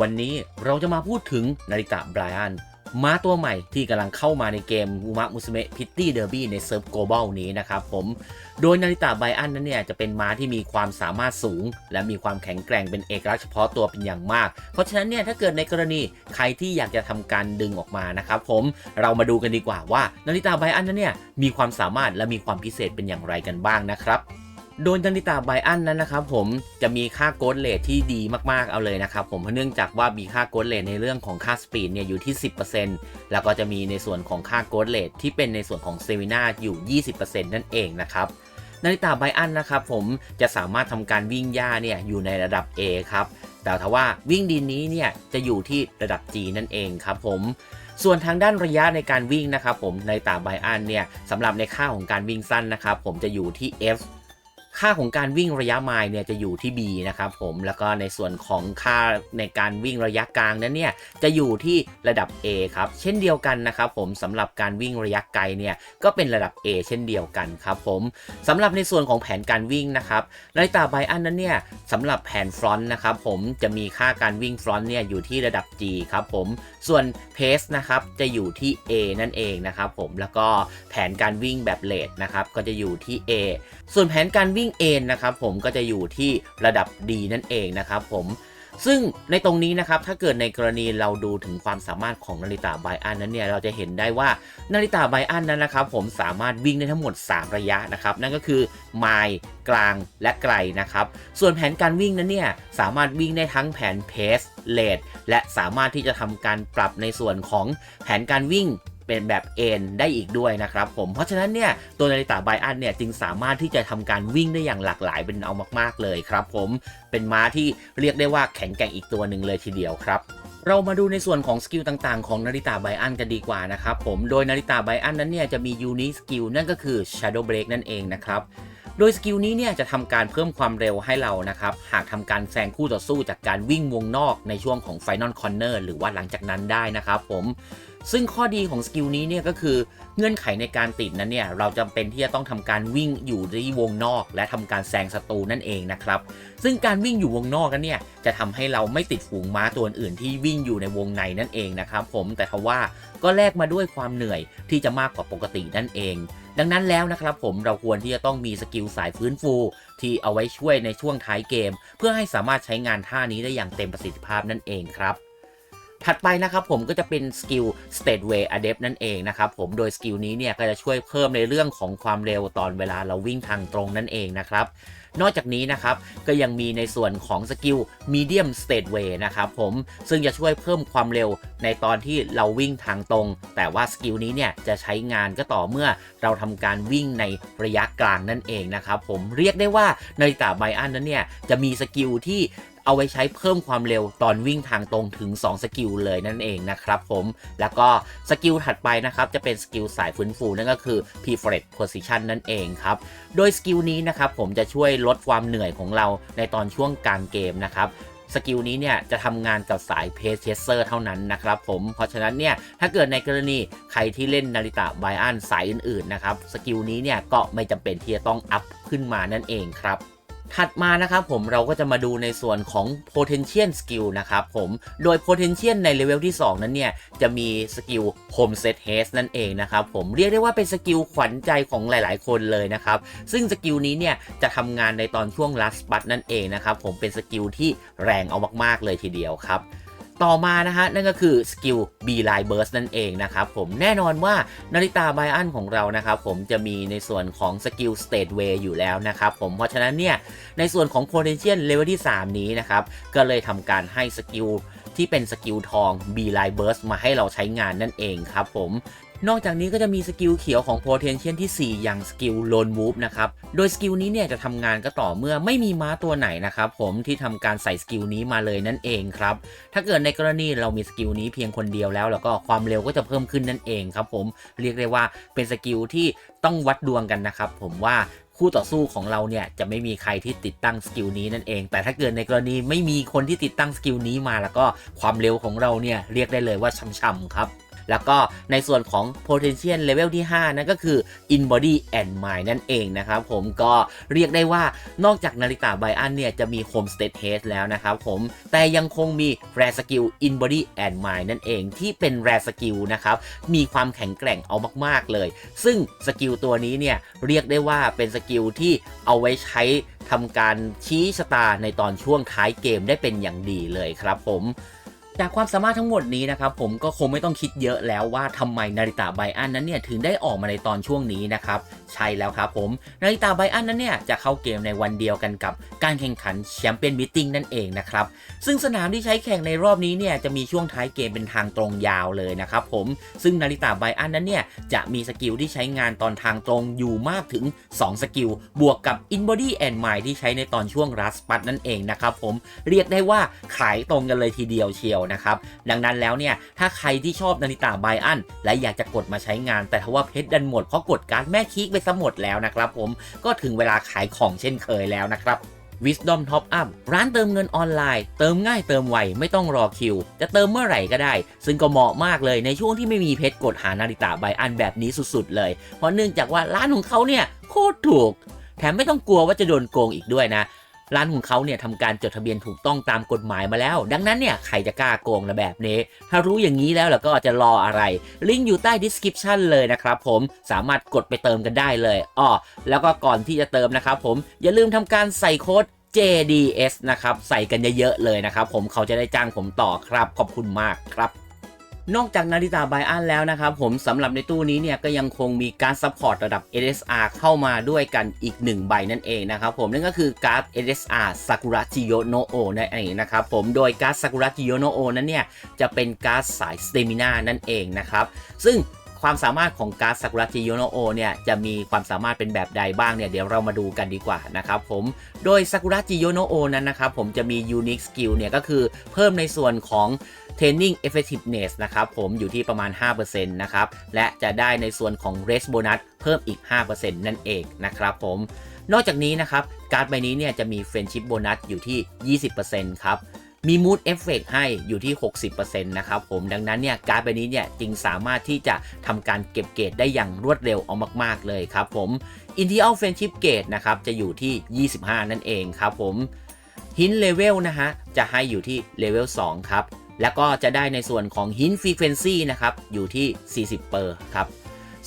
วันนี้เราจะมาพูดถึงนาริตะไบรอันม้าตัวใหม่ที่กำลังเข้ามาในเกมมูมะมุสเมะพิตตี้เดอร์บี้ในเซิร์ฟโกลบอลนี้นะครับผม โดยนาริตะไบรอันนั้นเนี่ยจะเป็นม้าที่มีความสามารถสูง และมีความแข็งแกร่งเป็นเอกลักษณ์เฉพาะตัวเป็นอย่างมาก เพราะฉะนั้นเนี่ยถ้าเกิดในกรณีใครที่อยากจะทำการดึงออกมานะครับผมเรามาดูกันดีกว่าว่านาริตะไบรอันนั้นเนี่ยมีความสามารถและมีความพิเศษเป็นอย่างไรกันบ้างนะครับ โดยนาริตาไบอันนั้นนะครับผมจะมีค่าโกดเลทที่ดีมากๆเอาเลยนะครับผมเพราะเนื่องจากว่ามีค่าโกดเลทในเรื่องของค่าสปีดเนี่ยอยู่ที่ 10%แล้วก็จะมีในส่วนของค่าโกดเลทที่เป็นในส่วนของเซมิน่าอยู่ 20%นั่นเองนะครับนาริตาไบอันนะครับผมจะสามารถทำการวิ่งหญ้าเนี่ยอยู่ในระดับ A ครับแต่ถ้าว่าวิ่งดินนี้เนี่ยจะอยู่ที่ระดับ G นั่นเองครับผมส่วนทางด้านระยะในการวิ่งนะครับผมในตาไบอันเนี่ยสำหรับในค่าของการวิ่งสั้นนะครับผมจะอยู่ที่ F ค่าของการวิ่งระยะไมล์เนี่ยจะอยู่ที่ B นะครับผมแล้วก็ในส่วนของค่าในการวิ่งระยะกลางนั้นเนี่ยจะอยู่ที่ระดับ A ครับเช่นเดียวกันนะครับผมสำหรับการวิ่งระยะไกลเนี่ยก็เป็นระดับ A เช่นเดียวกันครับผมสำหรับในส่วนของแผนการวิ่งนะครับในตาไบอันนั้นเนี่ยสำหรับแผนฟรอนต์นะครับผมจะมีค่าการวิ่งฟรอนต์เนี่ยอยู่ที่ระดับ G ครับผมส่วนเพสนะครับจะอยู่ที่ A นั่นเองนะครับผมแล้วก็แผนการวิ่งแบบเลทนะครับก็จะอยู่ที่ A ส่วนแผนการวิ่งเอ็นนะครับผมก็จะอยู่ที่ระดับ D นั่นเองนะครับผมซึ่งในตรงนี้นะครับถ้าเกิดในกรณีเราดูถึงความสามารถของนาริตาไบอันนั้นเนี่ยเราจะเห็นได้ว่านาริตาไบอันนั้นนะครับผมสามารถวิ่งได้ทั้งหมด 3 ระยะนะครับนั่นก็คือไมล์กลางและไกลนะครับส่วนแผนการวิ่งนั้นเนี่ยสามารถวิ่งได้ทั้งแผนเพสเลดและสามารถที่จะทำการปรับในส่วนของแผนการวิ่ง เป็นแบบเอ็นได้อีกด้วยนะครับผมเพราะฉะนั้นเนี่ยตัวนาริตาไบอันเนี่ยจึงสามารถที่จะทำการวิ่งได้อย่างหลากหลายเป็นเอามากๆเลยครับผมเป็นม้าที่เรียกได้ว่าแข็งแกร่งอีกตัวหนึ่งเลยทีเดียวครับเรามาดูในส่วนของสกิลต่างๆ ของนาริตาไบอันกันดีกว่านะครับผม โดยนาริตาไบอันนั้นเนี่ยจะมียูนิสกิลนั่นก็คือ Shadow Break นั่นเองนะครับ โดยสกิลนี้เนี่ยจะทำการเพิ่มความเร็วให้เรานะครับ หากทำการแซงคู่ต่อสู้จากการวิ่งวงนอกในช่วงของ Final Corner หรือว่าหลังจากนั้นได้นะครับผม ซึ่งข้อดีของสกิลนี้เนี่ยก็คือเงื่อนไขในการติดนั้นเนี่ยเราจำเป็นที่จะต้องทำการวิ่งอยู่ที่วงนอก และทำการแซงศัตรูนั่นเองนะครับ ซึ่งการวิ่งอยู่วงนอกนั้นเนี่ยจะทำให้เราไม่ติดฝูงม้าตัวอื่นที่วิ่งอยู่ในวงในนั่นเองนะครับผมแต่ทว่าก็แลกมาด้วยความเหนื่อยที่จะมากกว่าปกตินั่นเอง ดังนั้นแล้วนะครับผมเราควรที่จะต้องมีสกิลสายฟื้นฟู ที่เอาไว้ช่วยในช่วงท้ายเกม เพื่อให้สามารถใช้งานท่านี้ได้อย่างเต็มประสิทธิภาพนั่นเองครับ ถัดไปนะครับผมก็จะเป็นสกิล State Way Adept นั่นเองนะครับผมโดยสกิลนี้เนี่ยก็จะช่วยเพิ่มในเรื่องของความเร็วตอนเวลาเราวิ่งทางตรงนั่นเองนะครับนอกจากนี้นะครับก็ยังมีในส่วนของสกิล Medium State Way นะครับผมซึ่งจะช่วยเพิ่มความเร็วในตอนที่เราวิ่งทางตรง แต่ว่าสกิลนี้เนี่ยจะใช้งานก็ต่อเมื่อเราทำการวิ่งในระยะกลางนั่นเองนะครับผมเรียกได้ว่านาฬิตาไบอันนั้นเนี่ยจะมีสกิลที่ เอาไว้ใช้เพิ่มความเร็วตอนวิ่งทางตรงถึง 2 สกิลเลยนั่นเองนะครับผมแล้วก็สกิลถัดไปนะครับจะเป็นสกิลสายฟื้นฟูนั่นก็คือ p r e f e r e d Position นั่นเองครับโดยสกิลนี้นะครับผมจะช่วยลดความเหนื่อยของเราในตอนช่วงกลางเกมนะครับสกิลนี้เนี่ยจะทำงานกับสายเพสเชสเซอร์เท่านั้นนะครับผม เพราะฉะนั้นเนี่ยถ้าเกิดในกรณีใครที่เล่นนาริตะไบอันสายอื่นๆนะครับ สกิลนี้เนี่ยก็ไม่จำเป็นที่จะต้องอัพขึ้นมานั่นเองครับ ถัดมานะครับผมเราก็จะมาดูในส่วนของ potential skill นะครับผมโดย potential ในเลเวลที่ 2 นั้นเนี่ย จะมีสกิล home set haste นั่นเองนะครับผมเรียกได้ว่าเป็นสกิลขวัญใจของหลายๆ คนเลยนะครับ ซึ่งสกิลนี้เนี่ย จะทำงานในตอนช่วง last but นั่นเองนะครับผมเป็นสกิลที่แรงเอามากๆเลยทีเดียวครับ ต่อมานะฮะนั่นก็คือสกิล B Line Burst นั่นเองนะครับผมแน่นอนว่านาริตาไบอันของเรานะครับผมจะมีในส่วนของสกิล State Way อยู่แล้วนะครับผมเพราะฉะนั้นเนี่ยในส่วนของ Potential Level ที่ 3 นี้นะครับก็เลยทำการให้สกิลที่เป็นสกิลทอง B Line Burst มาให้เราใช้งานนั่นเองครับผม นอกจากนี้ก็จะมีสกิลเขียวของ potential ที่ 4 อย่างสกิล lone move นะครับ โดยสกิลนี้เนี่ยจะทำงานก็ต่อเมื่อไม่มีม้าตัวไหนนะครับผมที่ทำการใส่สกิลนี้มาเลยนั่นเองครับ ถ้าเกิดในกรณีเรามีสกิลนี้เพียงคนเดียวแล้ว แล้วก็ความเร็วก็จะเพิ่มขึ้นนั่นเองครับผม เรียกได้ว่าเป็นสกิลที่ต้องวัดดวงกันนะครับผมว่าคู่ต่อสู้ของเราเนี่ยจะไม่มีใครที่ติดตั้งสกิลนี้นั่นเอง แต่ถ้าเกิดในกรณีไม่มีคนที่ติดตั้งสกิลนี้มาแล้วก็ความเร็วของเราเนี่ยเรียกได้เลยว่าช่ำๆครับ แล้วก็ในส่วนของ potential level ที่ 5 นั่นก็คือ in body and mind นั่นเองนะครับผมก็เรียกได้ว่านอกจากนาริตะไบอันเนี่ย จะมี home state haste แล้วนะครับผมแต่ยังคงมี rare skill in body and mind นั่นเองที่เป็น rare skill นะครับ มีความแข็งแกร่งเอามาก ๆ เลย ซึ่งสกิลตัวนี้เนี่ย เรียกได้ว่าเป็นสกิลที่เอาไว้ใช้ทำการชี้ชะตาในตอนช่วงท้ายเกมได้เป็นอย่างดีเลยครับผม จากความสามารถทั้งหมดนี้นะครับผมก็คงไม่ต้องคิดเยอะแล้วว่าทำไมนาริตะไบอันนั้นเนี่ยถึงได้ออกมาในตอนช่วงนี้นะครับ ใช่แล้วครับผมนาริตะไบอันนั้นเนี่ยจะเข้าเกมในวันเดียวกันกับการแข่งขันแชมเปี้ยนมิทติ้งนั่นเองนะครับ ซึ่งสนามที่ใช้แข่งในรอบนี้เนี่ยจะมีช่วงท้ายเกมเป็นทางตรงยาวเลยนะครับผม ซึ่งนาริตะไบอันนั้นเนี่ยจะมีสกิลที่ใช้งานตอนทางตรงอยู่มากถึง 2 สกิล บวกกับ In Body and Mind ที่ใช้ในตอนช่วงรัสปัตนั่นเองนะครับผม เรียกได้ว่าขายตรงกันเลยทีเดียวเชียวนะครับ ดังนั้นแล้วเนี่ยถ้าใครที่ชอบนาริตะไบอันและอยากจะกดมาใช้งาน แต่ทว่าเพชรดันหมดเพราะกดการดแม่คิกไปซะหมดแล้วนะครับผมก็ถึงเวลาขายของเช่นเคยแล้วนะครับ Wisdom Top Up ร้านเติมเงินออนไลน์ เติมง่ายเติมไว ไม่ต้องรอคิว จะเติมเมื่อไหร่ก็ได้ ซึ่งก็เหมาะมากเลยในช่วงที่ไม่มีเพชรกดหานาริตาใบอันแบบนี้สุดๆเลย เพราะเนื่องจากว่าร้านของเขาเนี่ยโคตรถูก แถมไม่ต้องกลัวว่าจะโดนโกงอีกด้วยนะ ร้านของเขาเนี่ยทำการจดทะเบียนถูกต้องตามกฎหมายมาแล้ว ดังนั้นเนี่ยใครจะกล้าโกงละแบบนี้ ถ้ารู้อย่างนี้แล้วเราก็จะรออะไร ลิงก์อยู่ใต้ description เลยนะครับผมสามารถกดไปเติมกันได้เลยอ้อแล้วก็ก่อนที่จะเติมนะครับผมอย่าลืมทำการใส่โค้ด JDS นะครับ ใส่กันเยอะๆเลยนะครับผมเขาจะได้จ้างผมต่อครับ ขอบคุณมากครับ นอกจากนาริตาไบอันแล้วนะครับผมสำหรับในตู้นี้เนี่ยก็ยังคงมีการซัพพอร์ตระดับ SSR เข้ามาด้วยกันอีก 1 ใบนั่นเองนะครับผมนั่นก็คือการ์ด SSR Sakura Chiyo no O นั่นเองนะครับผมโดยการ์ด Sakura Chiyo no O นั้นเนี่ยจะเป็นการ์ดสายสเตมินานั่นเองนะครับซึ่ง ความสามารถของการ์ด Sakura Chiyo no O เนี่ยจะมีความสามารถเป็นแบบใดบ้างเนี่ยเดี๋ยวเรามาดูกันดีกว่านะครับผมโดย Sakura Chiyo no O นั้นนะครับผมจะมี Unique Skill เนี่ยก็คือเพิ่มในส่วนของ Training Effectiveness นะครับผมอยู่ที่ประมาณ 5%นะครับ และจะได้ในส่วนของ Race Bonus เพิ่มอีก 5%นั่นเองนะครับผม นอกจากนี้นะครับ การ์ดใบนี้เนี่ยจะมี Friendship Bonus อยู่ที่ 20%ครับ มี Mood Effect ให้อยู่ที่ 60%นะครับผมดังนั้นเนี่ยการ์ดใบนี้เนี่ยจึงสามารถที่จะทำการเก็บเกรดได้อย่างรวดเร็วเอามาก ๆ เลยครับผม Ideal Friendship Gauge นะครับจะอยู่ที่ 25 นั่นเองครับผม Hint Level นะฮะจะให้อยู่ที่ Level 2ครับแล้วก็จะได้ในส่วนของ Hint Frequency นะครับอยู่ที่ 40เปอร์ครับ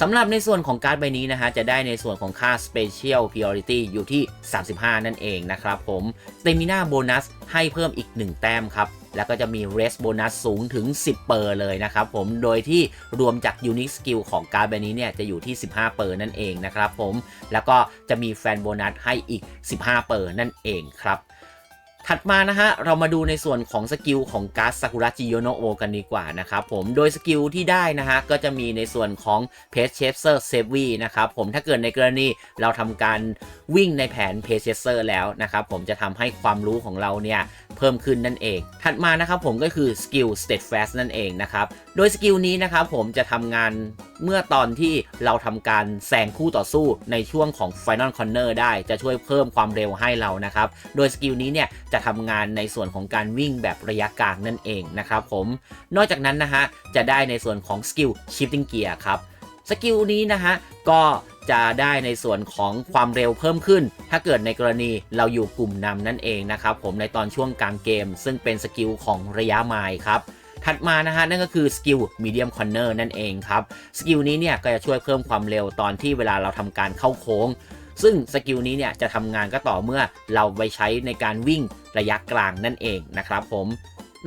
สำหรับในส่วนของการ์ดใบนี้นะฮะจะได้ในส่วนของค่า Special Priority อยู่ที่ 35 นั่นเองนะครับผม Stamina Bonus ให้เพิ่มอีก 1 แต้มครับ แล้วก็จะมี Rest Bonus สูงถึง 10 เปอร์เลยนะครับผม โดยที่รวมจาก Unique Skill ของการ์ดใบนี้เนี่ยจะอยู่ที่ 15 เปอร์นั่นเองนะครับผม แล้วก็จะมีแฟนโบนัสให้อีก 15 เปอร์นั่นเองครับ ถัดมานะฮะเรามาดูในส่วนของสกิลของการ์ดซากุระจิโยโนโอกันดีกว่านะครับผมโดยสกิลที่ได้นะฮะก็จะมีในส่วนของเพจเชสเซอร์เซฟวีนะครับผมถ้าเกิดในกรณีเราทำการวิ่งในแผนเพจเชสเซอร์แล้วนะครับผมจะทำให้ความรู้ของเราเนี่ยเพิ่มขึ้นนั่นเอง ถัดมานะครับผมก็คือสกิล steadfast นั่นเองนะครับโดยสกิลนี้นะครับผมจะทำงานเมื่อตอนที่เราทำการแซงคู่ต่อสู้ในช่วงของ Final Corner ได้จะช่วยเพิ่มความเร็วให้เรานะครับ โดยสกิลนี้เนี่ยจะทำงานในส่วนของการวิ่งแบบระยะกลางนั่นเองนะครับผม นอกจากนั้นนะฮะจะได้ในส่วนของสกิล shifting gear ครับสกิลนี้นะฮะก็จะได้ในส่วนของความเร็วเพิ่มขึ้น ถ้าเกิดในกรณีเราอยู่กลุ่มนำนั่นเองนะครับผมในตอนช่วงกลางเกม ซึ่งเป็นสกิลของระยะไมล์ครับ ถัดมานะฮะนั่นก็คือสกิล medium corner นั่นเองครับสกิลนี้เนี่ยก็จะช่วยเพิ่มความเร็วตอนที่เวลาเราทำการเข้าโค้ง ซึ่งสกิลนี้เนี่ยจะทำงานก็ต่อเมื่อเราไปใช้ในการวิ่งระยะกลางนั่นเองนะครับผม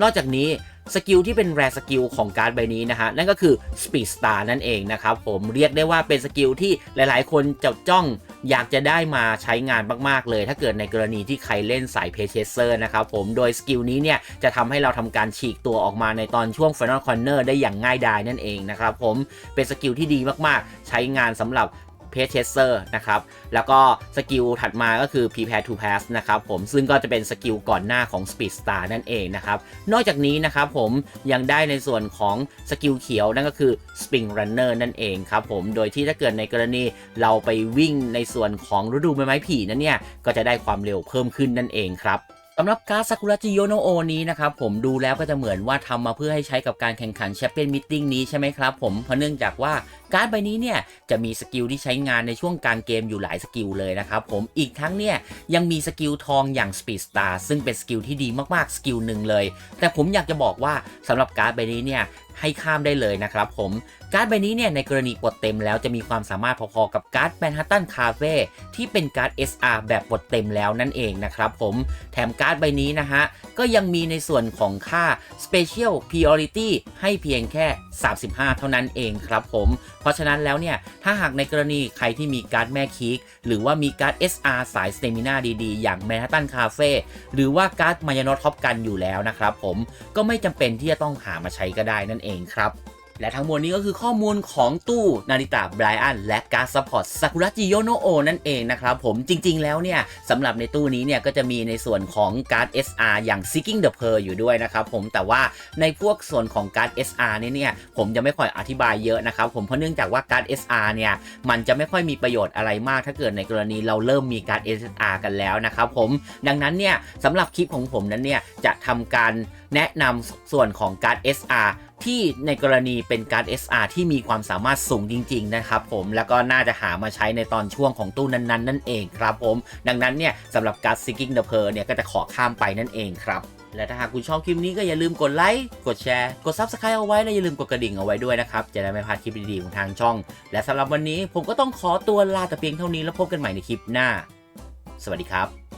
นอกจากนี้สกิลที่เป็นแรสกิลของการ์ดใบนี้นะฮะนั่นก็คือ Speed Star นั่นเองนะครับผมเรียกได้ว่าเป็นสกิลที่หลายๆ คนจะจ้อง อยากจะได้มาใช้งานมาก ๆ เลย ถ้าเกิดในกรณีที่ใครเล่นสายเพเชเซอร์นะครับผมโดยสกิลนี้เนี่ยจะทำให้เราทำการฉีกตัวออกมาในตอนช่วง Final Corner ได้อย่างง่ายดายนั่นเองนะครับผมเป็นสกิลที่ดีมากๆ ใช้งานสำหรับ เพจเชสเซอร์นะครับแล้วก็สกิลถัดมาก็คือ prepare to pass นะครับผมซึ่งก็จะเป็นสกิลก่อนหน้าของ Speed Star นั่นเองนะครับนอกจากนี้นะครับผมยังได้ในส่วนของสกิลเขียวนั่นก็คือ Spring Runner นั่นเองครับผมโดยที่ถ้าเกิดในกรณีเราไปวิ่งในส่วนของฤดูใบไม้ผลินั่นเนี่ยก็จะได้ความเร็วเพิ่มขึ้นนั่นเองครับ สำหรับการ์ดซากุระจิโยโนโอนี้นะครับผมดูแล้วก็จะเหมือนว่าทำมาเพื่อให้ใช้กับการแข่งขันแชมเปี้ยนมิทติ้งนี้ใช่ไหมครับผมเพราะเนื่องจากว่าการ์ดใบนี้เนี่ยจะมีสกิลที่ใช้งานในช่วงกลางเกมอยู่หลายสกิลเลยนะครับผมอีกทั้งเนี่ยยังมีสกิลทองอย่างสปีดสตาร์ซึ่งเป็นสกิลที่ดีมากๆสกิลหนึ่งเลย แต่ผมอยากจะบอกว่าสำหรับการ์ดใบนี้เนี่ย ให้ข้ามได้เลยนะครับผม การ์ดใบนี้เนี่ยในกรณีปลดเต็มแล้วจะมีความสามารถพอๆกับการ์ดแมนฮัตตันคาเฟ่ที่เป็นการ์ด SR แบบปลดเต็มแล้วนั่นเองนะครับผม แถมการ์ดใบนี้นะฮะ ก็ยังมีในส่วนของค่า Special Priority ให้เพียงแค่ 35 เท่านั้นเองครับผม เพราะฉะนั้นแล้วเนี่ย ถ้าหากในกรณีใครที่มีการ์ดแม่คีกหรือว่ามีการ์ด SR สายสเตมินาดีๆ อย่าง Manhattan Cafe หรือว่าการ์ดมายานอท็อปกันอยู่แล้วนะครับผมก็ไม่จำเป็นที่จะต้องหามาใช้ก็ได้นั่นเองครับ และทั้งหมดนี้ก็คือข้อมูลของตู้นาริตะไบรอันและการ์ดซัพพอร์ตซากุระจิโยโนโอนั่นเองนะครับผมจริงๆแล้วเนี่ยสำหรับในตู้นี้เนี่ยก็จะมีในส่วนของการ์ด SR อย่าง Seeking the Pearl อยู่ด้วยนะครับผมแต่ว่าในพวกส่วนของการ์ด SR เนี่ยเนี่ยผมจะไม่ค่อยอธิบายเยอะนะครับผมเพราะเนื่องจากว่าการ์ด SR เนี่ยมันจะไม่ค่อยมีประโยชน์อะไรมาก ถ้าเกิดในกรณีเราเริ่มมีการ์ด SR กันแล้วนะครับผมดังนั้นเนี่ยสำหรับคลิปของผมนั้นเนี่ยจะทำการแนะนำส่วนของการ์ด SR ที่ในกรณีเป็นการ SR ที่มีความสามารถสูงจริง ๆ นะครับผมแล้วก็น่าจะหามาใช้ในตอนช่วงของตู้นั้นๆ นั่นเองครับผม ดังนั้นเนี่ยสำหรับการ Seeking the Pearl เนี่ยก็จะขอข้ามไปนั่นเองครับและถ้าหากคุณชอบคลิปนี้ก็อย่าลืมกดไลค์ กดแชร์ กด Subscribe เอาไว้และอย่าลืมกดกระดิ่งเอาไว้ด้วยนะครับ จะได้ไม่พลาดคลิปดีๆของทางช่อง และสำหรับวันนี้ผมก็ต้องขอตัวลาแต่เพียงเท่านี้แล้วพบกันใหม่ในคลิปหน้า สวัสดีครับ